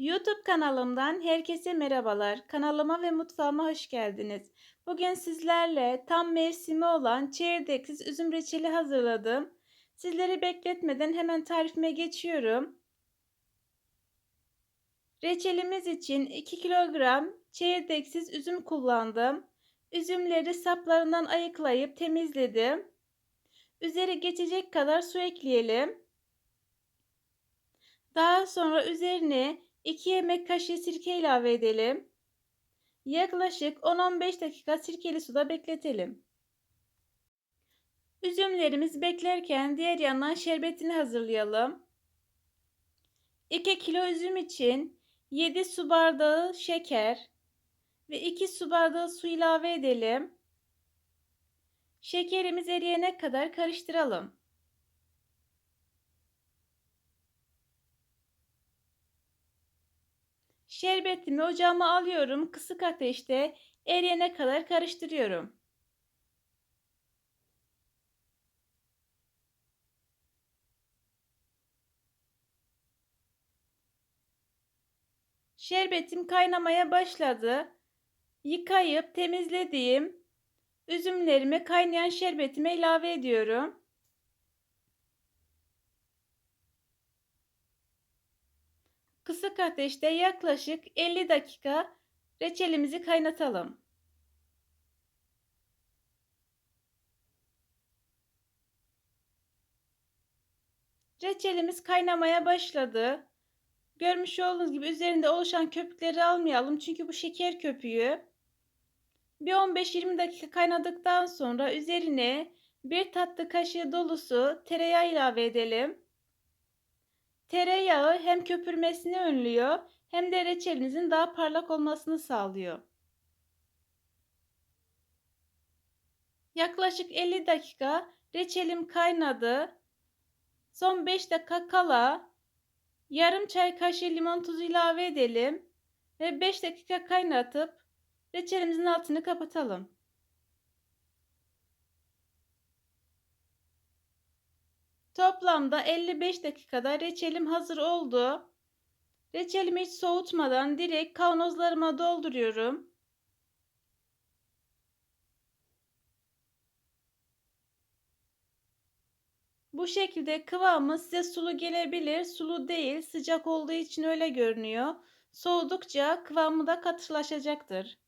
YouTube kanalımdan herkese merhabalar. Kanalıma ve mutfağıma hoş geldiniz. Bugün sizlerle tam mevsimi olan çekirdeksiz üzüm reçeli hazırladım. Sizleri bekletmeden hemen tarifime geçiyorum. Reçelimiz için 2 kilogram çekirdeksiz üzüm kullandım. Üzümleri saplarından ayıklayıp temizledim. Üzeri geçecek kadar su ekleyelim. Daha sonra üzerine 2 yemek kaşığı sirke ilave edelim. Yaklaşık 10-15 dakika sirkeli suda bekletelim. Üzümlerimiz beklerken diğer yandan şerbetini hazırlayalım. 2 kilo üzüm için 7 su bardağı şeker ve 2 su bardağı su ilave edelim. Şekerimiz eriyene kadar karıştıralım. Şerbetimi ocağıma alıyorum. Kısık ateşte eriyene kadar karıştırıyorum. Şerbetim kaynamaya başladı. Yıkayıp temizlediğim üzümlerimi kaynayan şerbetime ilave ediyorum. Kısık ateşte yaklaşık 50 dakika reçelimizi kaynatalım. Reçelimiz kaynamaya başladı. Görmüş olduğunuz gibi üzerinde oluşan köpükleri almayalım çünkü bu şeker köpüğü. Bir 15-20 dakika kaynadıktan sonra üzerine bir tatlı kaşığı dolusu tereyağı ilave edelim. Tereyağı hem köpürmesini önlüyor hem de reçelinizin daha parlak olmasını sağlıyor. Yaklaşık 50 dakika reçelim kaynadı. Son 5 dakika kala yarım çay kaşığı limon tuzu ilave edelim ve 5 dakika kaynatıp reçelimizin altını kapatalım. Toplamda 55 dakikada reçelim hazır oldu. Reçelimi hiç soğutmadan direkt kavanozlarıma dolduruyorum. Bu şekilde kıvamı size sulu gelebilir. Sulu değil, sıcak olduğu için öyle görünüyor. Soğudukça kıvamı da katılaşacaktır.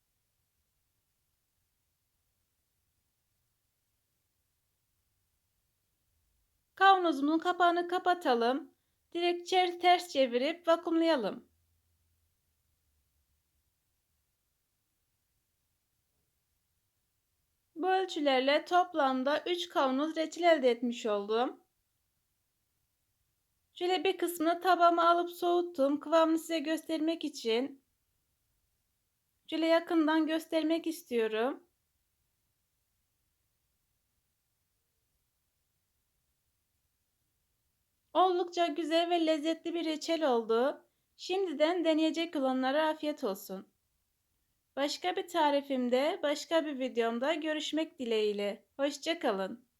Kavanozumuzun kapağını kapatalım. Direkt ters çevirip vakumlayalım. Bu ölçülerle toplamda 3 kavanoz reçel elde etmiş oldum. Şöyle bir kısmını tabağıma alıp soğuttum. Kıvamını size göstermek için. Şöyle yakından göstermek istiyorum. Oldukça güzel ve lezzetli bir reçel oldu. Şimdiden deneyecek olanlara afiyet olsun. Başka bir tarifimde, başka bir videomda görüşmek dileğiyle. Hoşçakalın.